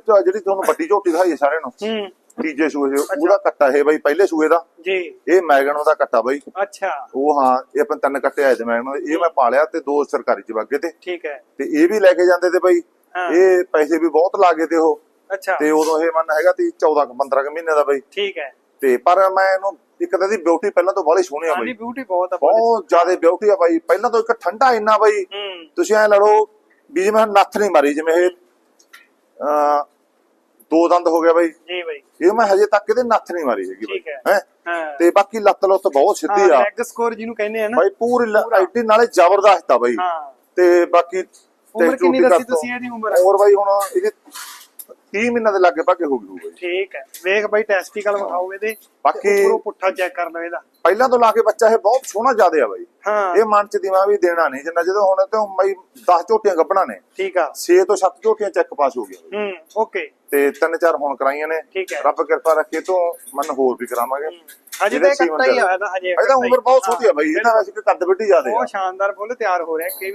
ਜਿਹੜੀ ਤੁਹਾਨੂੰ ਵੱਡੀ ਝੋਟੀ ਦਿਖਾਈ ਹੈ ਸਾਰਿਆਂ ਨੂੰ ਹੂੰ। ਤੀਜੇ ਸੂਏ ਦੇ ਉਹਦਾ ਕੱਟਾ ਇਹ ਬਾਈ ਪਹਿਲੇ ਸੂਏ ਦਾ। ਜੀ। ਇਹ ਮੈਗਨੋ ਦਾ ਕੱਟਾ ਬਾਈ। ਅੱਛਾ। ਉਹ ਹਾਂ ਇਹ ਆਪਾਂ ਤਿੰਨ ਕੱਟੇ ਆਏ ਤੇ ਮੈਗਨੋ। ਇਹ ਮੈਂ ਪਾਲਿਆ ਤੇ ਦੋ ਸਰਕਾਰੀ ਚ ਵਾਗੇ ਤੇ। ਠੀਕ ਹੈ। ਤੇ ਇਹ ਵੀ ਲੈ ਕੇ ਜਾਂਦੇ ਤੇ ਬਾਈ ਹਾਂ। ਇਹ ਪੈਸੇ ਵੀ ਬਹੁਤ ਲਾਗੇ ਤੇ ਉਹ। ਅੱਛਾ। ਤੇ ਉਦੋਂ ਇਹ ਮਨ ਹੈਗਾ ਤੀ 14 ਕੁ 15 ਕੁ ਮਹੀਨੇ ਦਾ ਬਾਈ। ਠੀਕ ਹੈ। ਤੇ ਪਰ ਮੈਂ ਇਹਨੂੰ ਇੱਕ ਤਾਂ ਦੀ ਬਿਊਟੀ ਪਹਿਲਾਂ ਤੋਂ ਬਾਹਲੀ ਸੋਹਣੀ ਆ ਹਾਂਜੀ ਬਾਈ। ਬਿਊਟੀ ਬਹੁਤ ਆ ਬਹੁਤ ਜ਼ਿਆਦਾ ਬਿਊਟੀ ਆ ਬਾਈ। ਪਹਿਲਾਂ ਤੋਂ ਇੱਕ ਠੰਡਾ ਇੰਨਾ ਬਾਈ। ਹੂੰ। ਤੁਸੀਂ ਐ ਲੜੋ ਵੀ ਜਿਵੇਂ ਨੱਥ ਨਹੀਂ ਮਾਰੀ ਜਿਵੇਂ ਇਹ ਦੋ ਦੰਦ ਹੋ ਗਿਆ ਬਾਈ। ਜੀ ਬਾਈ। ਇਹ ਮੈਂ ਹਜੇ ਤੱਕ ਇਹਦੇ ਨੱਥ ਨਹੀਂ ਮਾਰੀ ਹੈਗੀ ਬਾਈ। ਹੈ। ਤੇ ਬਾਕੀ ਲੱਤ ਲੁੱਤ ਬਹੁਤ ਸਿੱਧੀ ਆ। ਲੈਗ ਸਕੋਰ ਜਿਹਨੂੰ ਕਹਿੰਦੇ ਆ ਨਾ। ਬਾਈ ਪੂਰੀ ਆਈਟੀ ਨਾਲੇ ਜ਼ਬਰਦਸਤ ਆ ਬਾਈ। ਤੇ ਬਾਕੀ ਉਮਰ ਕਿੰਨੀ ਦੱਸੀ ਤੁਸੀਂ ਇਹਦੀ ਉਮਰ? ਹੋਰ ਬਾਈ ਹੁਣ ਇਹਦੇ 30 ਮਹੀਨਾ ਦੇ ਲੱਗੇ ਭਾਗੇ ਹੋ ਗਈ ਹੋਊ ਬਾਈ ਠੀਕ ਹੈ। ਵੇਖ ਬਾਈ ਟੈਸਟੀਕਲ ਵਿਖਾਓ ਇਹਦੇ। ਬਾਕੀ- ਉੱਪਰੋਂ ਪੁੱਠਾ ਚੈੱਕ ਕਰ ਲਓ ਇਹਦਾ। ਪਹਿਲਾਂ ਤੋਂ ਲਾ ਕੇ ਬੱਚਾ ਇਹ ਬਹੁਤ ਸੋਹਣਾ ਜ਼ਿਆਦਾ ਆ ਬਾਈ। ਹਾਂ। ਇਹ ਮਨ ਚ ਦਿਮਾਗ ਵੀ ਦੇਣਾ ਨਹੀਂ ਜਿੰਨਾ ਜਦੋਂ ਹੁਣ ਤੇ ਬਾਈ 10 ਝੋਟੀਆਂ ਗੱਭਣਾ ਨੇ। ਠੀਕ ਆ। 6 ਤੋਂ 7 ਝੋਟੀਆਂ ਚੈੱਕ ਪਾਸ ਹੋ ਗਈਆਂ। ਹੂੰ ਓਕੇ ਤੇ ਤਿੰਨ ਚਾਰ ਹੁਣ ਕਰਾਈਆਂ ਨੇ। ਠੀਕ ਹੈ। ਰੱਬ ਕਿਰਪਾ ਰੱਖੇ ਤੋਂ ਮਨ ਹੋਰ ਵੀ ਕਰਾਵਾਂਗੇ। ਹਜੇ ਤਾਂ ਸੀਮਨ ਕੱਟਾ ਹੀ ਆ ਇਹਦਾ ਹਜੇ ਇਹਦਾ ਉਮਰ ਬਹੁਤ ਛੋਟੀ ਆ ਬਾਈ ਇਹਦਾ ਵੈਸੇ ਕਿ ਕੱਦ ਵੱਡੀ ਜ਼ਿਆਦਾ ਆ। ਬਹੁਤ ਸ਼ਾਨਦਾਰ ਫੁੱਲ ਤਿਆਰ ਹੋ ਰਿਹਾ ਕਿ